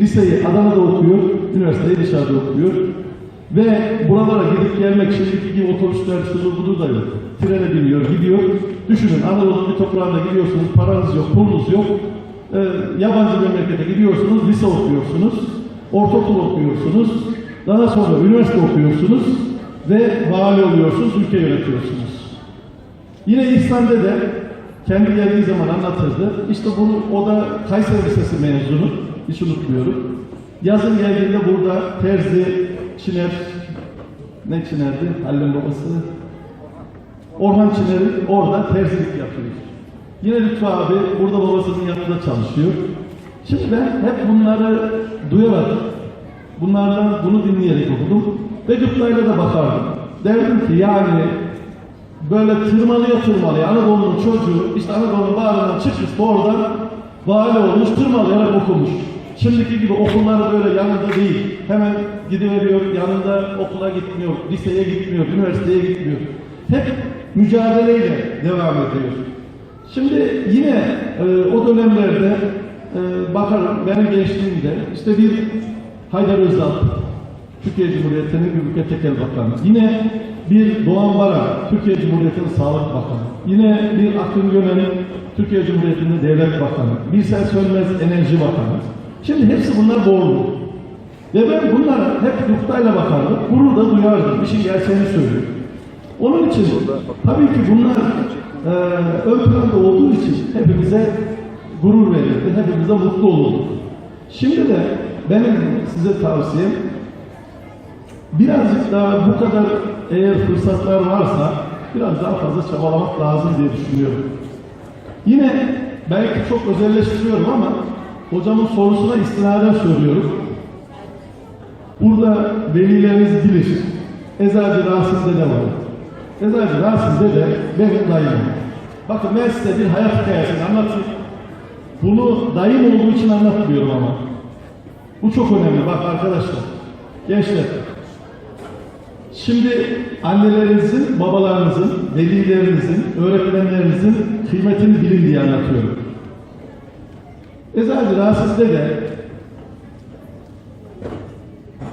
Liseyi Adana'da okuyor, üniversiteyi dışarıda okuyor. Ve buralara gidip gelmek şimdiki gibi otobüsler, şudur budur da yok. Trene biniyor, gidiyor. Düşünün Anadolu bir toprağına gidiyorsunuz, paranız yok, pulunuz yok. Ee, yabancı memlekete gidiyorsunuz, lise okuyorsunuz, ortaokul okuyorsunuz. Daha sonra üniversite okuyorsunuz ve vali oluyorsunuz, ülke yönetiyorsunuz. Yine İhsan Dede kendi geldiği zaman anlatırdı. İşte bunu o da Kayseri Lisesi mezunu. Hiç unutmuyorum. Yazın geldiğinde burada terzi, çiner, ne çinerdi? Halil'in babası. Orhan Çiner'i orada terzilik yapıyor. Yine Lütfü abi burada babasının yanında çalışıyor. Şimdi ben hep bunları duyarak, bunlardan bunu dinleyerek okudum. Ve gıptayla da bakardım. Derdim ki yani böyle tırmalıyor tırmalıyor. Anadolu'nun çocuğu işte Anadolu'nun bağrından çıkmış oradan vali olmuş tırmalayarak okumuş. Şimdiki gibi okulları böyle yanında değil. Hemen gidiveriyor, yanında okula gitmiyor, liseye gitmiyor, üniversiteye gitmiyor. Hep mücadeleyle devam ediyor. Şimdi yine e, o dönemlerde e, bakarım benim gençliğimde işte bir Haydar Özal, Türkiye Cumhuriyeti'nin Gümrük Tekel Bakanı. Yine bir Doğan Baran, Türkiye Cumhuriyeti'nin Sağlık Bakanı. Yine bir Akın Gönen, Türkiye Cumhuriyeti'nin Devlet Bakanı. Birsel Sönmez Enerji Bakanı. Şimdi hepsi bunlar doğru. Ve ben bunlara hep noktayla bakardım, gurur da duyardım. İşin gerçeğini söylüyorum. Onun için tabii ki bunlar e, ön planda olduğu için hepimize gurur verirdi, hepimize mutlu olurduk. Şimdi de benim size tavsiyem birazcık daha bu kadar eğer fırsatlar varsa biraz daha fazla çabalamak lazım diye düşünüyorum. Yine belki çok özelleştiriyorum ama hocamın sorusuna istinaden söylüyorum. Burada velileriniz bilir. Eczacı Rasim Dede var. Eczacı Rasim Dede benim dayım. Bakın ben size bir hayat hikayesini anlatayım. Bunu dayım olduğu için anlatmıyorum ama. Bu çok önemli bak arkadaşlar. Gençler. Şimdi annelerinizin, babalarınızın, velilerinizin, öğretmenlerinizin kıymetini bilin diye anlatıyorum. Eczacı Rasim'de de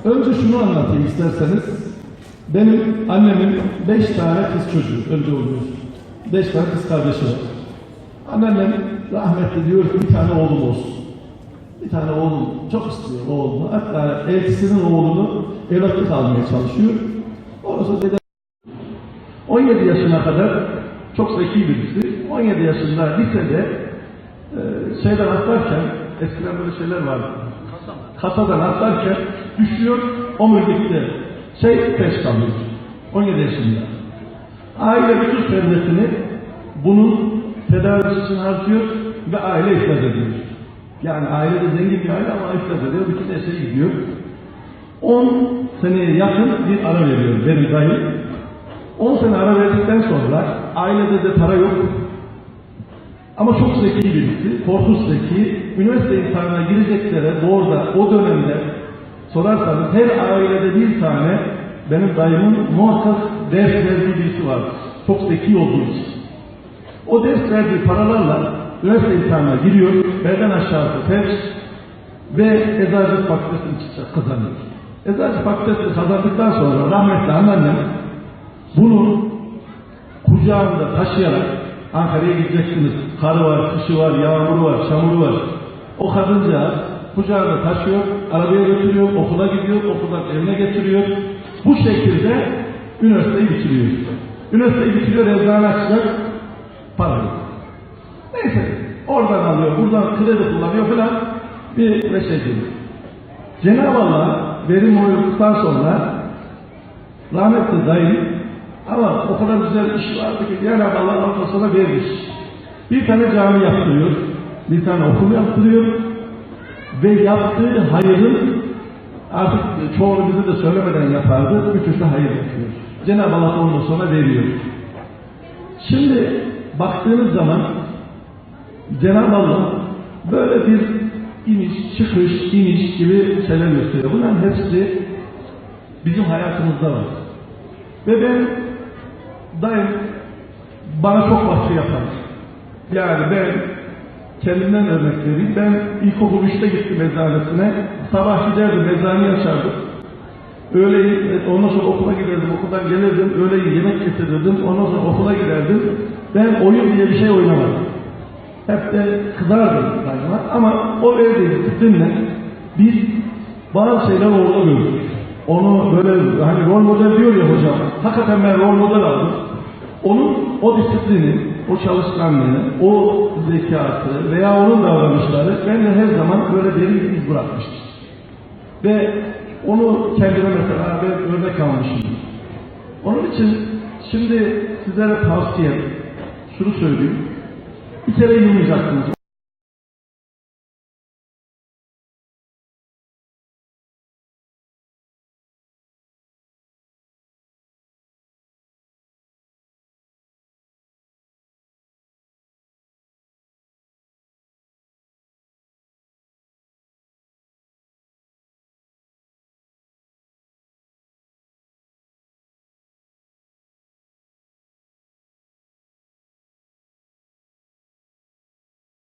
önce şunu anlatayım isterseniz. Benim annemin beş tane kız çocuğu önce oluyor. Beş tane kız kardeşi var. Anneannem rahmetli diyor ki bir tane oğlum olsun. Bir tane oğlum çok istiyor oğlunu. Hatta eltisinin oğlunu evlatlık almaya çalışıyor. Orası dede 17 yaşına kadar çok zeki birisi. 17 yaşında lisede e, şeyden atlarken eskiden böyle şeyler vardı. Kasadan atlarken düşüyor omurilikte şey peş kalıyor. 17 yaşında. Aile bütün servetini bunun tedavisini harcıyor ve aile iflas ediyor. Yani aile de zengin bir aile ama iflas ediyor. Bütün eseyi gidiyor. 10 seneye yakın bir ara veriyor benim dayım. 10 sene ara verdikten sonra ailede de para yok. Ama çok zeki birisi, korkunç zeki. Üniversite imtihanına gireceklere doğruda o dönemde sorarsanız her ailede bir tane benim dayımın muhakkak ders verdiği birisi var. Çok zeki olduğu için. O ders verdiği paralarla üniversite imtihanına giriyor, belden aşağısı ters ve eczacılık fakültesini çıkacak kazanıyor. Eczacı fakültesini kazandıktan sonra rahmetli anneannem bunu kucağında taşıyarak Ankara'ya gideceksiniz. Karı var, kışı var, yağmuru var, çamuru var. O kadıncağız kucağında taşıyor, arabaya götürüyor, okula gidiyor, okuldan evine getiriyor. Bu şekilde üniversiteyi bitiriyor. Üniversiteyi bitiriyor, eczane açacak, para yok. Neyse, oradan alıyor, buradan kredi kullanıyor falan bir ve şey. Cenab-ı Allah verim uyduktan sonra rahmetli dayı ama o kadar güzel iş vardı ki Cenab-ı Allah ondan sonra vermiş. Bir tane cami yaptırıyor, bir tane okul yaptırıyor ve yaptığı hayırın artık çoğunu bize de söylemeden yapardı, de hayır yapıyor. Cenab-ı Allah ondan sonra veriyor. Şimdi baktığınız zaman Cenab-ı Allah böyle bir iniş, çıkış, iniş gibi şeyler gösteriyor. Bunların hepsi bizim hayatımızda var. Ve ben daim bana çok baskı yapar. Yani ben kendimden örnek vereyim. Ben ilkokul 3'te gittim eczanesine. Sabah giderdim, eczaneyi açardım. Öğleyin, ondan sonra okula giderdim, okuldan gelirdim, öğleyin yemek getirirdim, ondan sonra okula giderdim. Ben oyun diye bir şey oynamadım. Hep de kızardım daima ama o verdiği disiplinle biz bazı şeyler orada gördük. Onu böyle hani rol model diyor ya hocam, hakikaten ben rol model aldım. Onun o disiplini, o çalışkanlığı, o zekatı veya onun davranışları bende her zaman böyle derin bir iz bırakmıştır. Ve onu kendime mesela ben örnek almışım. Onun için şimdi sizlere tavsiyem, şunu söyleyeyim. Bir kere yılmayacaksınız.